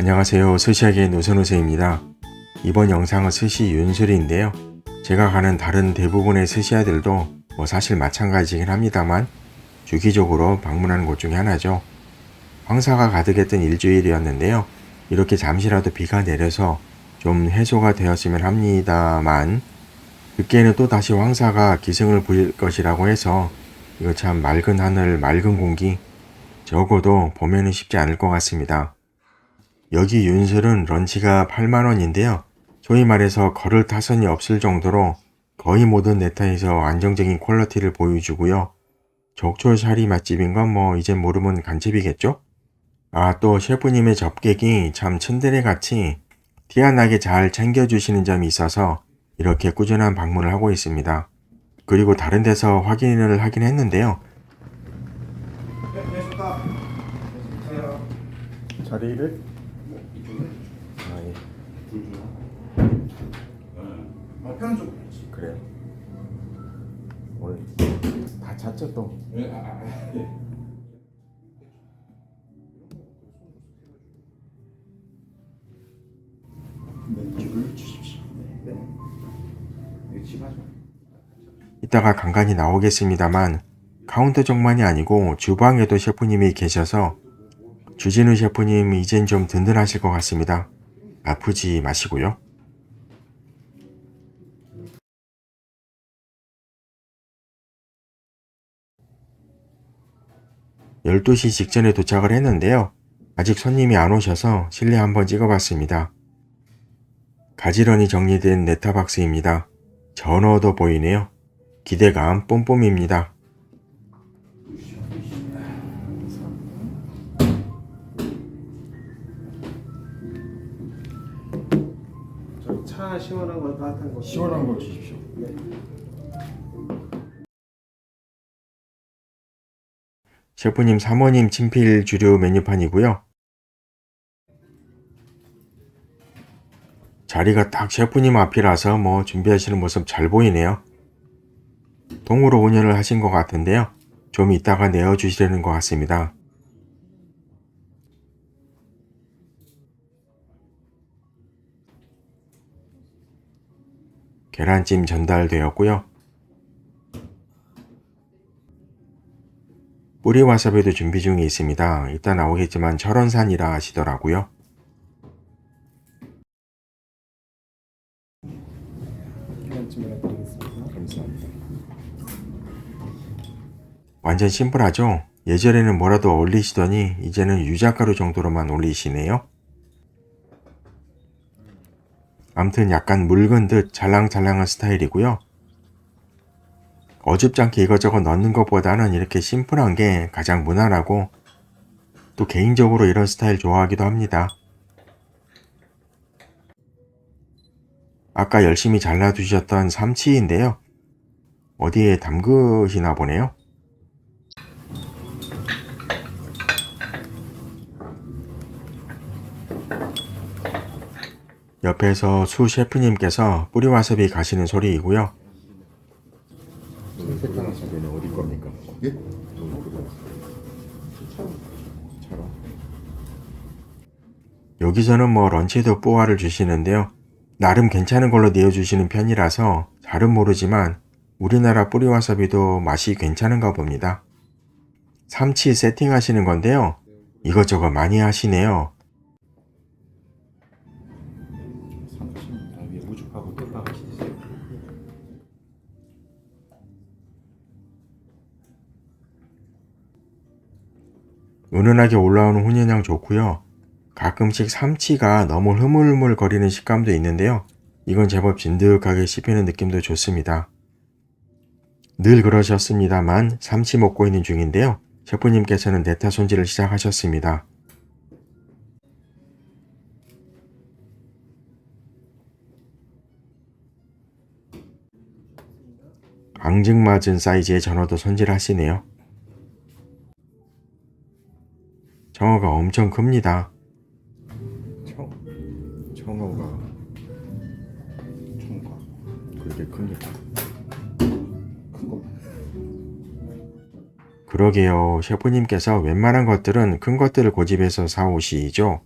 안녕하세요. 스시하게 노선우세입니다. 이번 영상은 스시 윤술인데요. 제가 가는 다른 대부분의 스시야들도 뭐 사실 마찬가지긴 합니다만 주기적으로 방문하는 곳 중에 하나죠. 황사가 가득했던 일주일이었는데요. 이렇게 잠시라도 비가 내려서 좀 해소가 되었으면 합니다만 늦게는 또 다시 황사가 기승을 부릴 것이라고 해서 이거 참 맑은 하늘, 맑은 공기 적어도 봄에는 쉽지 않을 것 같습니다. 여기 윤슬은 런치가 8만원인데요. 소위 말해서 걸을 타선이 없을 정도로 거의 모든 네타에서 안정적인 퀄리티를 보여주고요. 적초샤리 맛집인 건 뭐 이제 모르면 간집이겠죠? 아, 또 셰프님의 접객이 참 츤데레 같이 티안하게 잘 챙겨주시는 점이 있어서 이렇게 꾸준한 방문을 하고 있습니다. 그리고 다른 데서 확인을 하긴 했는데요. 자리를? 아, 예. 어, 편쪽. 그래요. 오늘 다 찼죠 또. 네, 아, 아, 예. 주십시오. 네. 네. 이따가 간간히 나오겠습니다만 카운터 정만이 아니고 주방에도 셰프님이 계셔서 주진우 셰프님 이젠 좀 든든하실 것 같습니다. 아프지 마시고요. (12시) 직전에 도착을 했는데요. 아직 손님이 안 오셔서 실내 한번 찍어봤습니다. 가지런히 정리된 네타박스입니다. 전어도 보이네요. 기대감 뿜뿜입니다. 차 시원한 거 따뜻한 거 시원한 거 주십시오. 네. 셰프님 사모님 친필 주류 메뉴판이고요. 자리가 딱 셰프님 앞이라서 뭐 준비하시는 모습 잘 보이네요. 동으로 운영을 하신 것 같은데요. 좀 이따가 내어주시려는 것 같습니다. 계란찜 전달되었고요. 뿌리 와사비도 준비 중에 있습니다. 이따 나오겠지만 철원산이라 하시더라고요. 감사합니다. 완전 심플하죠? 예전에는 뭐라도 올리시더니 이제는 유자가루 정도로만 올리시네요. 암튼 약간 묽은 듯 잘랑잘랑한 스타일이고요. 어줍지 않게 이것저것 넣는 것보다는 이렇게 심플한 게 가장 무난하고 또 개인적으로 이런 스타일 좋아하기도 합니다. 아까 열심히 잘라두셨던 삼치인데요. 어디에 담그시나 보네요. 옆에서 수 셰프님께서 뿌리와사비 가시는 소리이고요. 색깔 와사비는 어디 겁니까? 예? 여기서는 뭐 런치도 뽀아를 주시는데요. 나름 괜찮은 걸로 내어주시는 편이라서 잘은 모르지만 우리나라 뿌리와사비도 맛이 괜찮은가 봅니다. 삼치 세팅하시는 건데요. 이것저것 많이 하시네요. 은은하게 올라오는 훈연향 좋고요. 가끔씩 삼치가 너무 흐물흐물 거리는 식감도 있는데요. 이건 제법 진득하게 씹히는 느낌도 좋습니다. 늘 그러셨습니다만 삼치 먹고 있는 중인데요. 셰프님께서는 네타 손질을 시작하셨습니다. 앙증맞은 사이즈의 전어도 손질하시네요. 정어가 엄청 큽니다. 정, 정어가 정어가 그렇게 큽니다. 그러게요. 셰프님께서 웬만한 것들은 큰 것들을 고집해서 사오시죠.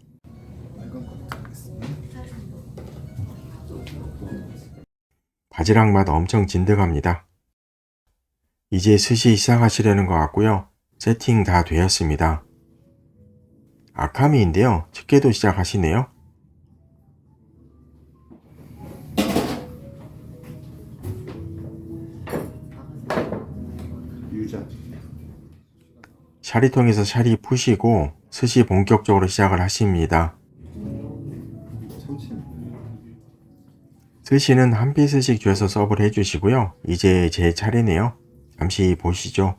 바지락 맛 엄청 진득합니다. 이제 스시 시작하시려는 것 같고요. 세팅 다 되었습니다. 아카미인데요. 집게도 시작하시네요. 샤리통에서 샤리 푸시고 스시 본격적으로 시작을 하십니다. 스시는 한 피스씩 줘서 서브를 해주시고요. 이제 제 차례네요. 잠시 보시죠.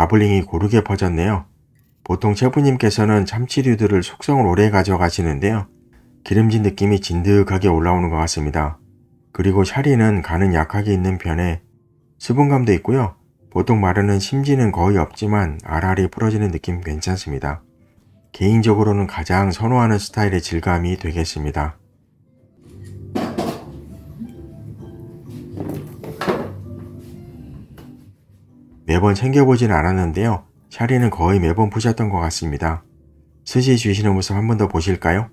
마블링이 고르게 퍼졌네요. 보통 셰프님께서는 참치류들을 숙성을 오래 가져가시는데요. 기름진 느낌이 진득하게 올라오는 것 같습니다. 그리고 샤리는 간은 약하게 있는 편에 수분감도 있고요. 보통 마르는 심지는 거의 없지만 알알이 풀어지는 느낌 괜찮습니다. 개인적으로는 가장 선호하는 스타일의 질감이 되겠습니다. 매번 챙겨보진 않았는데요. 샤리는 거의 매번 푸셨던 것 같습니다. 스시 주시는 모습 한 번 더 보실까요?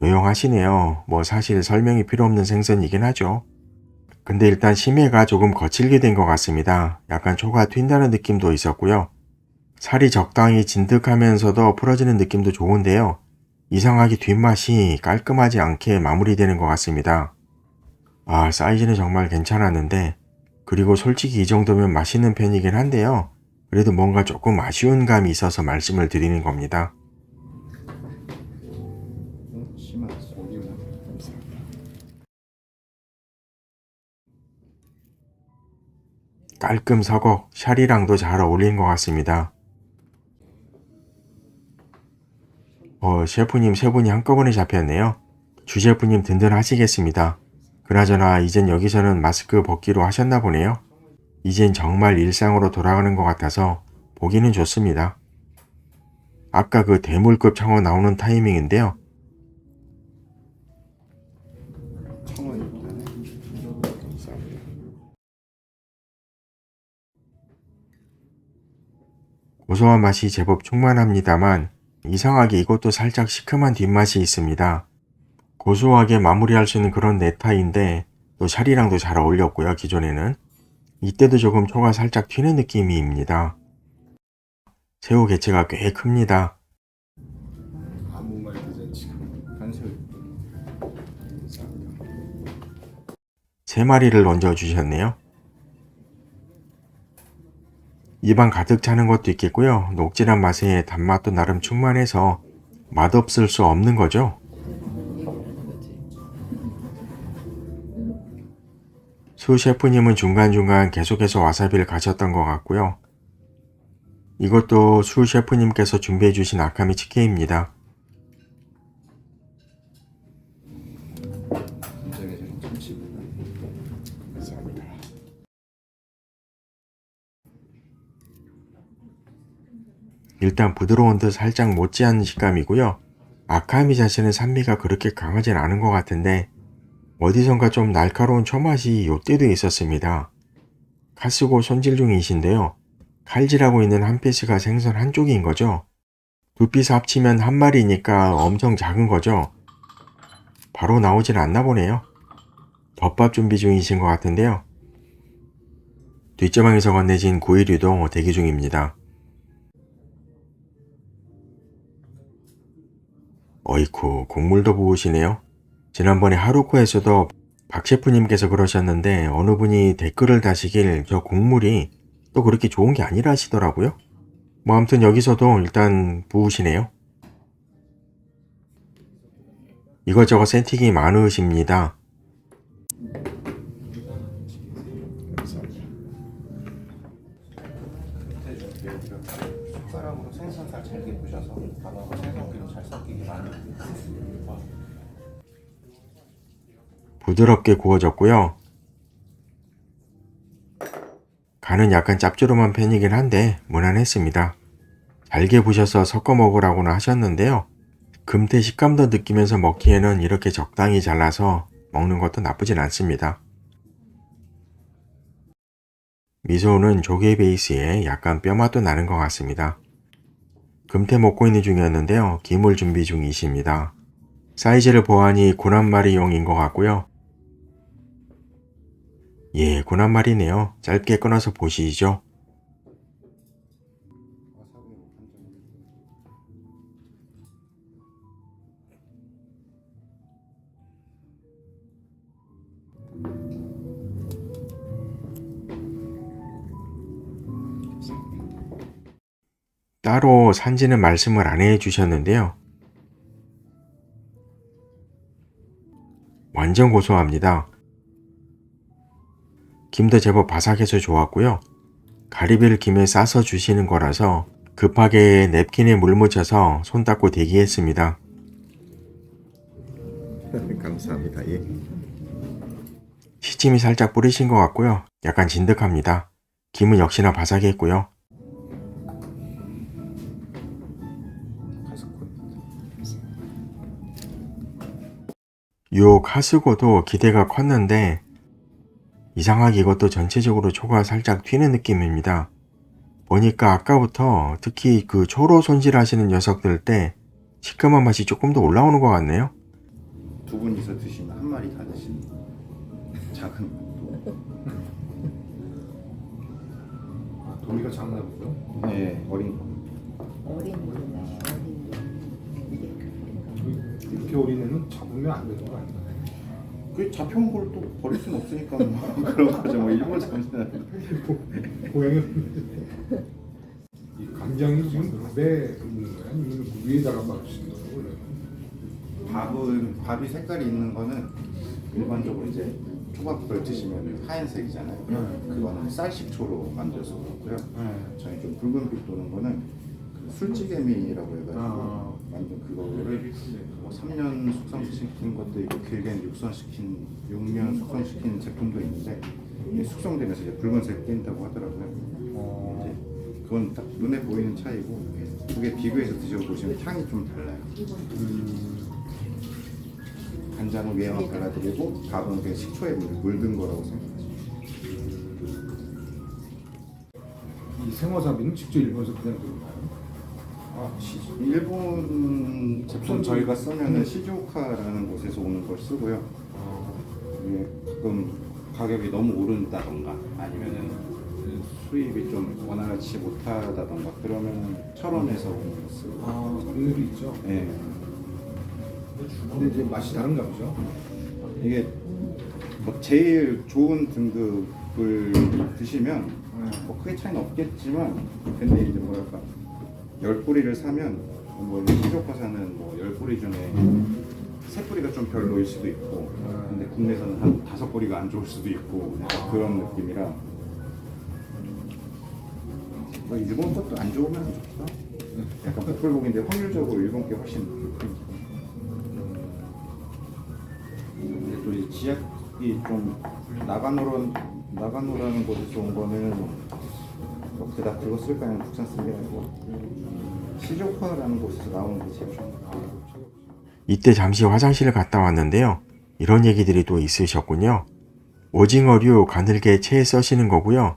조용하시네요. 뭐 사실 설명이 필요 없는 생선이긴 하죠. 근데 일단 심해가 조금 거칠게 된 것 같습니다. 약간 초가 튄다는 느낌도 있었고요. 살이 적당히 진득하면서도 풀어지는 느낌도 좋은데요. 이상하게 뒷맛이 깔끔하지 않게 마무리되는 것 같습니다. 아, 사이즈는 정말 괜찮았는데, 그리고 솔직히 이 정도면 맛있는 편이긴 한데요. 그래도 뭔가 조금 아쉬운 감이 있어서 말씀을 드리는 겁니다. 깔끔 서걱 샤리랑도 잘 어울린 것 같습니다. 어, 셰프님 세 분이 한꺼번에 잡혔네요. 주셰프님 든든하시겠습니다. 그나저나 이젠 여기서는 마스크 벗기로 하셨나 보네요. 이젠 정말 일상으로 돌아가는 것 같아서 보기는 좋습니다. 아까 그 대물급 창어 나오는 타이밍인데요. 고소한 맛이 제법 충만합니다만 이상하게 이것도 살짝 시큼한 뒷맛이 있습니다. 고소하게 마무리할 수 있는 그런 네타인데 또 샤리랑도 잘 어울렸고요 기존에는 이때도 조금 초가 살짝 튀는 느낌입니다. 새우 개체가 꽤 큽니다. 세 마리를 얹어 주셨네요. 입안 가득 차는 것도 있겠고요. 녹진한 맛에 단맛도 나름 충만해서 맛없을 수 없는 거죠. 수 셰프님은 중간중간 계속해서 와사비를 가셨던 것 같고요. 이것도 수 셰프님께서 준비해 주신 아카미 치케입니다. 감사합니다. 일단 부드러운 듯 살짝 못지않은 식감이고요. 아카미 자체는 산미가 그렇게 강하진 않은 것 같은데 어디선가 좀 날카로운 초맛이 요때도 있었습니다. 카스고 손질 중이신데요. 칼질하고 있는 한 피스가 생선 한쪽인 거죠. 두 피스 합치면 한 마리니까 엄청 작은 거죠. 바로 나오진 않나 보네요. 덮밥 준비 중이신 것 같은데요. 뒷주방에서 건네진 구이류도 대기 중입니다. 어이쿠 곡물도 부으시네요. 지난번에 하루코에서도 박 셰프님께서 그러셨는데 어느 분이 댓글을 다시길 저 곡물이 또 그렇게 좋은 게 아니라 하시더라고요. 뭐 아무튼 여기서도 일단 부으시네요. 이것저것 센틱이 많으십니다. 잘게 부셔서 밥하고 생선기로 잘 섞이게 많이 와, 부드럽게 구워졌고요. 간은 약간 짭조름한 편이긴 한데 무난했습니다. 잘게 부셔서 섞어 먹으라고는 하셨는데요. 금태 식감도 느끼면서 먹기에는 이렇게 적당히 잘라서 먹는 것도 나쁘진 않습니다. 미소는 조개 베이스에 약간 뼈맛도 나는 것 같습니다. 금태 먹고 있는 중이었는데요. 김을 준비 중이십니다. 사이즈를 보아하니 고난마리용인 것 같고요. 예, 고난말이네요. 짧게 끊어서 보시죠. 따로 산지는 말씀을 안 해주셨는데요. 완전 고소합니다. 김도 제법 바삭해서 좋았고요. 가리비를 김에 싸서 주시는 거라서 급하게 냅킨에 물 묻혀서 손 닦고 대기했습니다. 감사합니다. 예. 시침이 살짝 뿌리신 것 같고요. 약간 진득합니다. 김은 역시나 바삭했고요. 요 카스고도 기대가 컸는데 이상하게 이것도 전체적으로 초가 살짝 튀는 느낌입니다. 보니까 아까부터 특히 그 초로 손질하시는 녀석들 때 시큼한 맛이 조금 더 올라오는 것 같네요. 두 분이서 드시면 한 마리 다 드시는 작은 도. 아, 도미가 작나 보죠? 네, 어린 거. 어린 게 어린애는 잡으면 안 되는 거 아닌가요? 그 잡혀온 걸 또 버릴 수는 없으니까 뭐 그런 거죠. 뭐 일본 잠시는 고양이 이 간장이 지금 밥에 있는 거야? 아니면 그 위에다가 바르시는 거야? 원래? 밥은 밥이 색깔이 있는 거는 일반적으로 이제 초밥을 드시면 하얀색이잖아요. 네. 그거는 쌀 식초로 만들어서 그렇고요. 네. 저희 좀 붉은빛 도는 거는 그 술찌개미라고 해가지고 아. 만든 그거를 뭐 3년 숙성시킨 것도 있고 길게는 육성시킨 6년 숙성시킨 제품도 있는데 이게 숙성되면서 이제 붉은색 띈다고 하더라고요. 어, 이제 그건 딱 눈에 보이는 차이고 두 개 비교해서 드셔보시면 향이 좀 달라요. 음, 간장은 위에만 발라드리고 밥은 그냥 식초에 물- 물든 거라고 생각하시면 이 생화사비는 직접 일본에서 그냥 들어가요? 아. 일본 제품 저희가 쓰면은 시즈오카라는 곳에서 오는 걸 쓰고요. 아, 이게 가끔 가격이 너무 오른다던가 아니면은 그 수입이 좀 원활치 못하다던가 그러면 철원에서 오는 걸 쓰고. 아, 그런 일이 있죠. 예. 근데 이제 맛이 다른가 보죠? 이게 뭐 제일 좋은 등급을 드시면 뭐 크게 차이는 없겠지만 근데 이제 뭐랄까 열 뿌리를 사면 뭐 시조카 사는 뭐열 뿌리 중에 세 뿌리가 좀 별로일 수도 있고 근데 국내에서는 한 다섯 뿌리가 안 좋을 수도 있고 그런 느낌이라. 뭐 일본 것도 안 좋으면 안 좋다 약간 복불복인데 확률적으로 일본 게 훨씬 근데 또 이 지약이 좀 나가노란 나가노라는 곳에서 온 거는 뭐 그닥 그거 쓸 바에는 국산 쓴게 아니고 시조카라는 곳에서 나오는 게 제일 좋은 것 같아요. 이때 잠시 화장실을 갔다 왔는데요. 이런 얘기들이 또 있으셨군요. 오징어류 가늘게 채 써시는 거고요.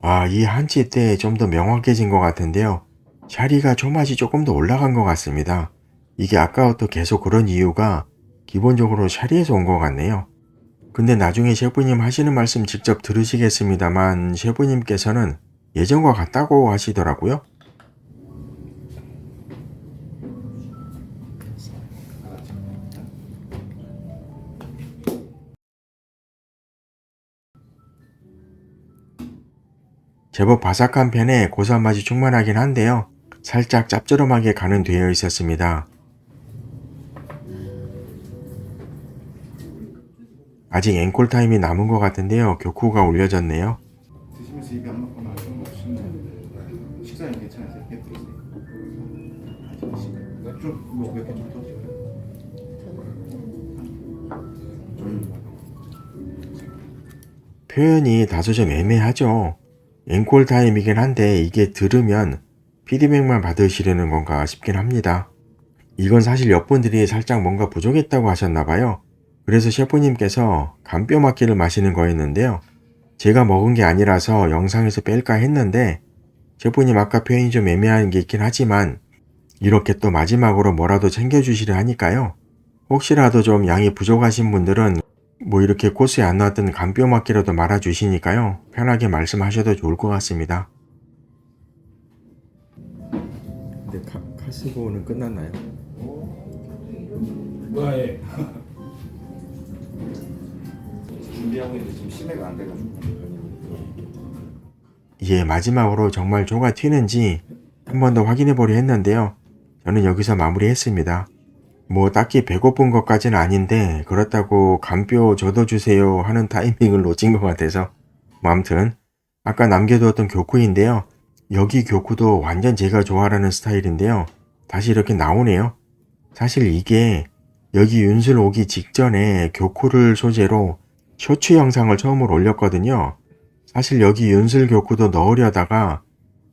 아, 이 한치 때 좀 더 명확해진 것 같은데요. 샤리가 초맛이 조금 더 올라간 것 같습니다. 이게 아까부터 계속 그런 이유가 기본적으로 샤리에서 온 것 같네요. 근데 나중에 셰프님 하시는 말씀 직접 들으시겠습니다만 셰프님께서는 예전과 같다고 하시더라고요. 제법 바삭한 편에 고소한 맛이 충만하긴 한데요. 살짝 짭조름하게 간은 되어 있었습니다. 아직 앵콜 타임이 남은 것 같은데요. 교쿠가 올려졌네요. 드시면서 입이 안 맞거나 그런 거 없으면 식사는 괜찮으세요? 예쁘세요? 좀뭐몇개좀 더. 표현이 다소 좀 애매하죠. 앵콜 타임이긴 한데 이게 들으면 피드백만 받으시려는 건가 싶긴 합니다. 이건 사실 옆분들이 살짝 뭔가 부족했다고 하셨나봐요. 그래서 셰프님께서 간뼈 막기를 마시는 거였는데요. 제가 먹은 게 아니라서 영상에서 뺄까 했는데 셰프님 아까 표현이 좀 애매한 게 있긴 하지만 이렇게 또 마지막으로 뭐라도 챙겨주시려 하니까요. 혹시라도 좀 양이 부족하신 분들은 뭐 이렇게 코스에 안 나왔던 간뼈 막기라도 말아주시니까요. 편하게 말씀하셔도 좋을 것 같습니다. 근데 카, 카스고는 끝났나요? 아 예. 지금 심해가 안 돼가지고. 예, 마지막으로 정말 조가 튀는지 한 번 더 확인해 보려 했는데요. 저는 여기서 마무리했습니다. 뭐 딱히 배고픈 것까지는 아닌데 그렇다고 간뼈 줘도 주세요 하는 타이밍을 놓친 것 같아서 뭐 아무튼 아까 남겨두었던 교쿠인데요. 여기 교쿠도 완전 제가 좋아하는 스타일인데요. 다시 이렇게 나오네요. 사실 이게 여기 윤슬 오기 직전에 교쿠를 소재로 쇼츠 영상을 처음으로 올렸거든요. 사실 여기 윤슬 교쿠도 넣으려다가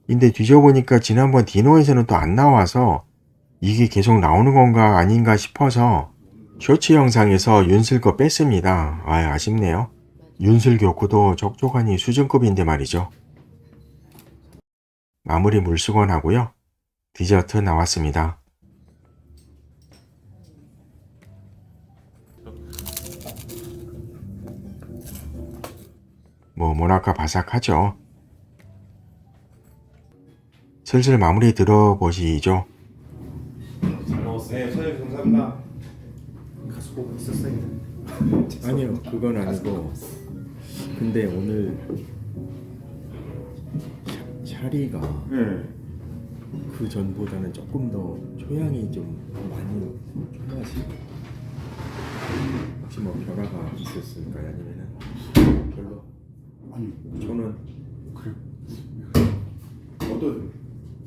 근데 뒤져보니까 지난번 디노에서는 또 안 나와서 이게 계속 나오는 건가 아닌가 싶어서 쇼츠 영상에서 윤슬 거 뺐습니다. 아 아쉽네요. 윤슬 교쿠도 적조간이 수준급인데 말이죠. 마무리 물수건 하고요. 디저트 나왔습니다. 뭐 뭐랄까 바삭하죠. 슬슬 마무리 들어보시죠. 잘 먹었어요. 네, 사장님 감사합니다. 가서 보고 있었어요. 아니요, 그건 아니고. 근데 오늘 샤, 샤리가 네. 그 전보다는 조금 더 초양이 좀 많이 초맛이 혹시 뭐 변화가 있었을까요? 아니면은 아니 저는 그래. 어떤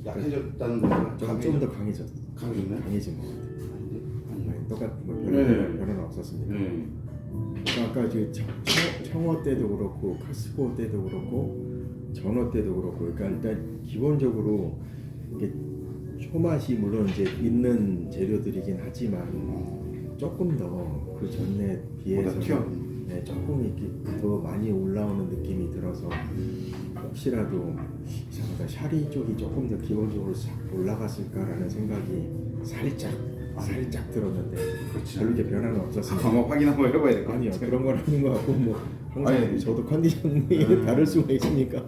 약해졌다는 건가? 좀더 강해졌 강해졌나요? 강해진 것. 아닌데? 아니. 아니, 똑같은 뭐 네. 변화, 변화는 없었습니다. 네. 그러니까 아까 그 청, 청- 청어 때도 그렇고 카스코 때도 그렇고 전어 때도 그렇고 그러니까 일단 기본적으로 이게 초맛이 물론 이제 있는 재료들이긴 하지만 조금 더 그 전에 비해서. 네, 조금 이렇게 더 많이 올라오는 느낌이 들어서 혹시라도 이상하다 샤리 쪽이 조금 더 기본적으로 싹 올라갔을까라는 생각이 살짝 살짝 들었는데 그렇지. 별로 이렇게 변화는 없었습니다. 한번 확인 한번 해봐야 될것 아니요. 그런 건 아닌 것 같고 뭐 항상 아니, 저도 컨디션이 음. 다를 수가 있으니까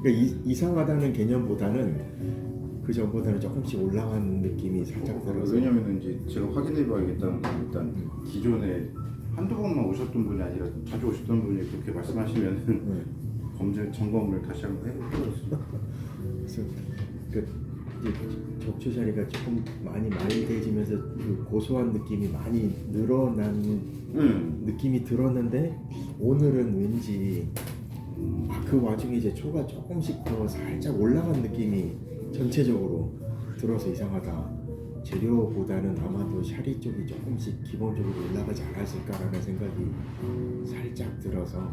그러니까 이, 이상하다는 개념보다는 그 전보다는 조금씩 올라간 느낌이 살짝 들어서 왜냐면은 이제 제가 확인해봐야겠다는 건 일단 기존에 한두 번만 오셨던 분이 아니라 자주 오셨던 분이 그렇게 말씀하시면은 네. 검증 점검을 다시 한번 해보겠습니다. 그래서 그 이제 적초 자리가 조금 많이 마일해지면서 그 고소한 느낌이 많이 늘어난 응. 느낌이 들었는데 오늘은 왠지 아, 그 와중에 이제 초가 조금씩 더 살짝 올라간 느낌이 전체적으로 들어서 이상하다. 재료보다는 아마도 샤리 쪽이 조금씩 기본적으로 올라가지 않았을까라는 생각이 살짝 들어서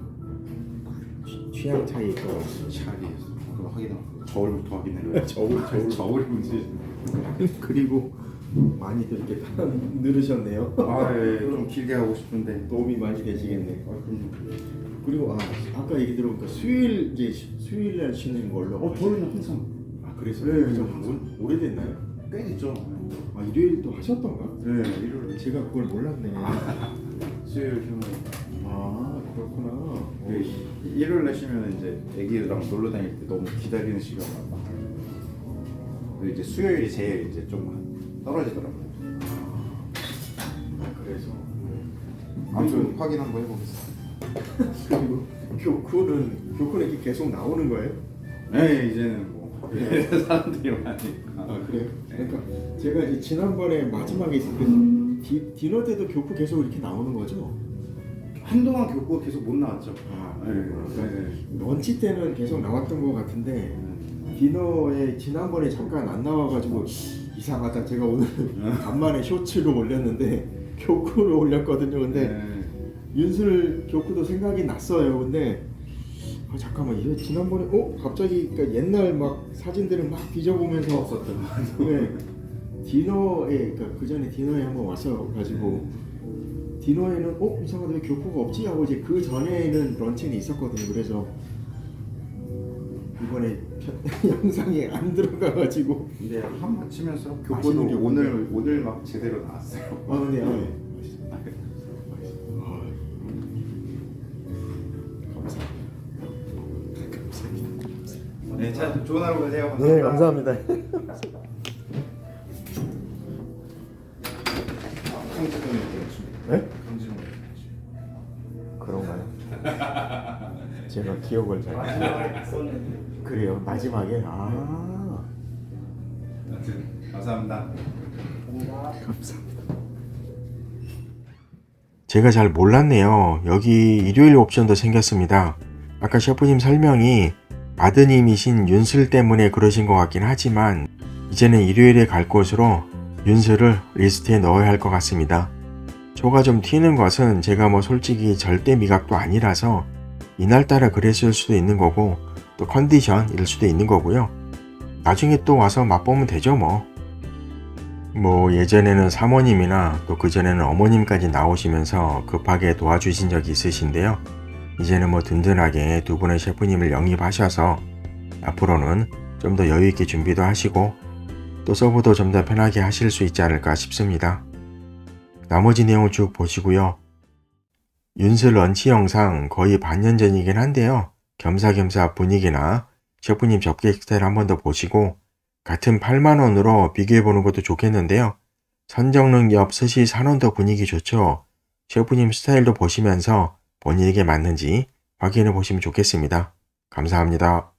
취- 취향 차이일 것 같습니다. 샤리에서 그거 확인하고 저울부터 확인해요. 저울, 저울. 저울이 문제. 그리고 많이들 이렇게 늘으셨네요. 아, 예, 좀 길게 하고 싶은데. 도움이 많이 되시겠네. 아, 그럼요. 그리고 아 아까 얘기 들어보니까 수요일 이제 쉬- 수요일 날 쉬는 걸로. 어, 저는 항상 아 그래서 네, 좀 네. 오- 오래됐나요? 꽤 됐죠. 아 일요일도 하셨던가? 네, 일요일 제가 그걸 몰랐네. 수요일 휴무. 아 그렇구나. 어. 그 일요일 날 쉬면 이제 애기들랑 놀러 다닐 때 너무 기다리는 시간 많아. 근데 이제 수요일이 제일 이제 좀 떨어지더라고요. 아, 그래서 아무튼 확인 한번 해보겠습니다. 그리고 교쿠는 교쿠는 이렇게 계속 나오는 거예요? 네 이제는 뭐 사람들이 많으니까 아 그래요? 그러니까 제가 이제 지난번에 마지막에 그 디, 디너 때도 교쿠 계속 이렇게 나오는 거죠? 한동안 교구 계속 못 나왔죠. 아, 네. 네, 런치 때는 계속 나왔던 것 같은데 네. 디너에 지난번에 잠깐 안 나와가지고 이상하다. 제가 오늘 간만에 쇼츠를 올렸는데 교쿠를 올렸거든요. 근데 네. 윤술 교쿠도 생각이 났어요. 근데 아, 잠깐만 이게 지난번에 어? 갑자기 그러니까 옛날 막 사진들을 막 뒤져보면서 없었던 네, 디너에 그러니까 그 전에 디너에 한번 왔어 가지고 디너에는 어? 이상하다 왜 교포가 없지? 하고 이제 그 전에는 런칭이 있었거든요. 그래서 이번에 편- 영상에 안 들어가 가지고. 근데 한 맞추면서 맛있는 교구도 게 오늘 오늘 막 제대로 나왔어요. 아 근데 아, 네. 아, 네, 자 좋은 하루 되세요. 네 감사합니다. 네? 그런가요? 제가 기억을 잘 그래요 마지막에 아 아무튼 감사합니다. 감사합니다. 제가 잘 몰랐네요. 여기 일요일 옵션도 생겼습니다. 아까 셰프님 설명이 아드님이신 윤슬 때문에 그러신 것 같긴 하지만 이제는 일요일에 갈 곳으로 윤슬을 리스트에 넣어야 할 것 같습니다. 저가 좀 튀는 것은 제가 뭐 솔직히 절대 미각도 아니라서 이날따라 그랬을 수도 있는 거고 또 컨디션일 수도 있는 거고요. 나중에 또 와서 맛보면 되죠 뭐. 뭐 예전에는 사모님이나 또 그전에는 어머님까지 나오시면서 급하게 도와주신 적이 있으신데요. 이제는 뭐 든든하게 두 분의 셰프님을 영입하셔서 앞으로는 좀 더 여유있게 준비도 하시고 또 서브도 좀 더 편하게 하실 수 있지 않을까 싶습니다. 나머지 내용을 쭉 보시고요. 윤슬 런치 영상 거의 반년 전이긴 한데요. 겸사겸사 분위기나 셰프님 접객 스타일 한 번 더 보시고 같은 8만원으로 비교해보는 것도 좋겠는데요. 선정릉 옆 스시 산원도 분위기 좋죠. 셰프님 스타일도 보시면서 본인에게 맞는지 확인해 보시면 좋겠습니다. 감사합니다.